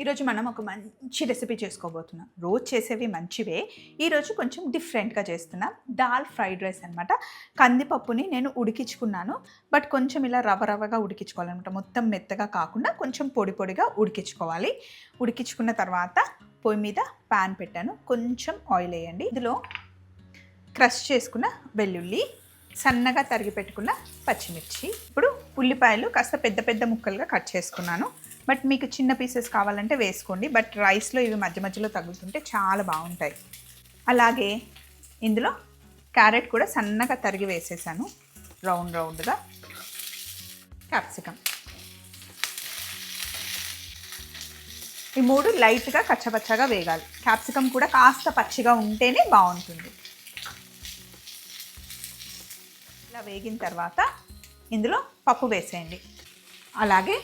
ఈరోజు మనం ఒక మంచి రెసిపీ చేసుకోబోతున్నాం. రోజు చేసేవి మంచివే. ఈరోజు కొంచెం డిఫరెంట్గా చేస్తున్నాం. దాల్ ఫ్రైడ్ రైస్ అనమాట కందిపప్పుని నేను ఉడికించుకున్నాను. బట్ కొంచెం ఇలా రవ రవగా ఉడికించుకోవాలన్నమాట. మొత్తం మెత్తగా కాకుండా కొంచెం పొడి పొడిగా ఉడికించుకోవాలి. ఉడికించుకున్న తర్వాత పొయ్యి మీద ప్యాన్ పెట్టాను. కొంచెం ఆయిల్ వేయండి. ఇందులో క్రష్ చేసుకున్న వెల్లుల్లి సన్నగా తరిగి పెట్టుకున్న పచ్చిమిర్చి. ఇప్పుడు ఉల్లిపాయలు కాస్త పెద్ద పెద్ద ముక్కలుగా కట్ చేసుకున్నాను. బట్ మీకు చిన్న పీసెస్ కావాలంటే వేసుకోండి. బట్ రైస్లో ఇవి మధ్య మధ్యలో తగులుతుంటే చాలా బాగుంటాయి. అలాగే ఇందులో క్యారెట్ కూడా సన్నగా తరిగి వేసేసాను. రౌండ్ రౌండ్గా. క్యాప్సికమ్. ఈ మూడు లైట్గా కచ్చపచ్చగా వేగాలి. క్యాప్సికమ్ కూడా కాస్త పచ్చిగా ఉంటేనే బాగుంటుంది. ఇలా వేగిన తర్వాత ఇందులో పప్పు వేసేయండి. అలాగే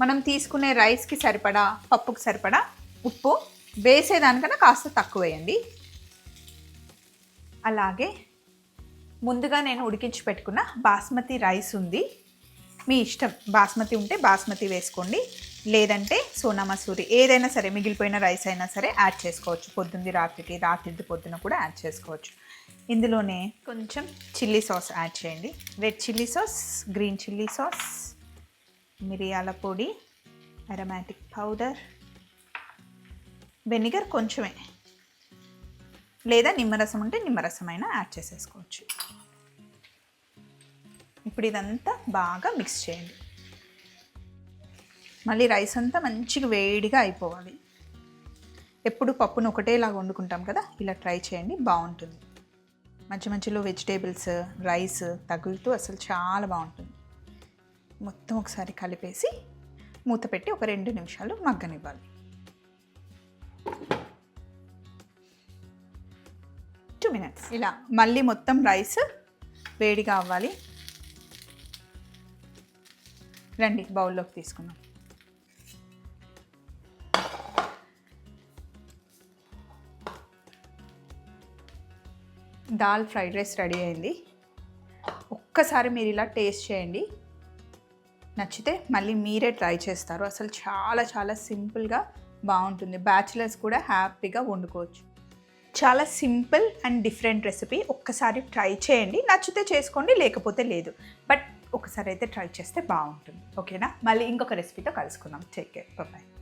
మనం తీసుకునే రైస్కి సరిపడా పప్పుకి సరిపడా ఉప్పు వేసేదానికన్నా కాస్త తక్కువ వేయండి అలాగే ముందుగా నేను ఉడికించి పెట్టుకున్న బాస్మతి రైస్ ఉంది. మీ ఇష్టం బాస్మతి ఉంటే బాస్మతి వేసుకోండి. లేదంటే సోనా మసూరి ఏదైనా సరే మిగిలిపోయిన రైస్ అయినా సరే యాడ్ చేసుకోవచ్చు. పొద్దుంది రాత్రికి రాత్రిది పొద్దున కూడా యాడ్ చేసుకోవచ్చు. ఇందులోనే కొంచెం చిల్లీ సాస్ యాడ్ చేయండి. Red chilli sauce green chilli sauce మిరియాల పొడి అరమాటిక్ పౌడర్ వెనిగర్ కొంచెమే. లేదా నిమ్మరసం ఉంటే నిమ్మరసం అయినా యాడ్ చేసేసుకోవచ్చు. ఇప్పుడు ఇదంతా బాగా మిక్స్ చేయండి. మళ్ళీ రైస్ అంతా మంచిగా వేడిగా అయిపోవాలి. ఎప్పుడు పప్పును ఒకటేలాగా వండుకుంటాం కదా ఇలా ట్రై చేయండి బాగుంటుంది. మధ్య మధ్యలో వెజిటేబుల్స్ రైస్ తగులుతూ అసలు చాలా బాగుంటుంది. మొత్తం ఒకసారి కలిపేసి మూత పెట్టి ఒక రెండు నిమిషాలు మగ్గనివ్వాలి. టూ మినిట్స్ ఇలా మళ్ళీ మొత్తం రైస్ వేడిగా అవ్వాలి. రండి బౌల్లోకి తీసుకున్నాం దాల్ ఫ్రైడ్ రైస్ రెడీ అయింది. ఒక్కసారి మీరు ఇలా టేస్ట్ చేయండి. నచ్చితే మళ్ళీ మీరే ట్రై చేస్తారు. అసలు చాలా చాలా సింపుల్గా బాగుంటుంది. బ్యాచిలర్స్ కూడా హ్యాపీగా వండుకోవచ్చు. చాలా సింపుల్ అండ్ డిఫరెంట్ రెసిపీ. ఒక్కసారి ట్రై చేయండి. నచ్చితే చేసుకోండి లేకపోతే లేదు. బట్ ఒకసారి అయితే ట్రై చేస్తే బాగుంటుంది. ఓకేనా? మళ్ళీ ఇంకొక రెసిపీతో కలుసుకుందాం. Take care. బాయ్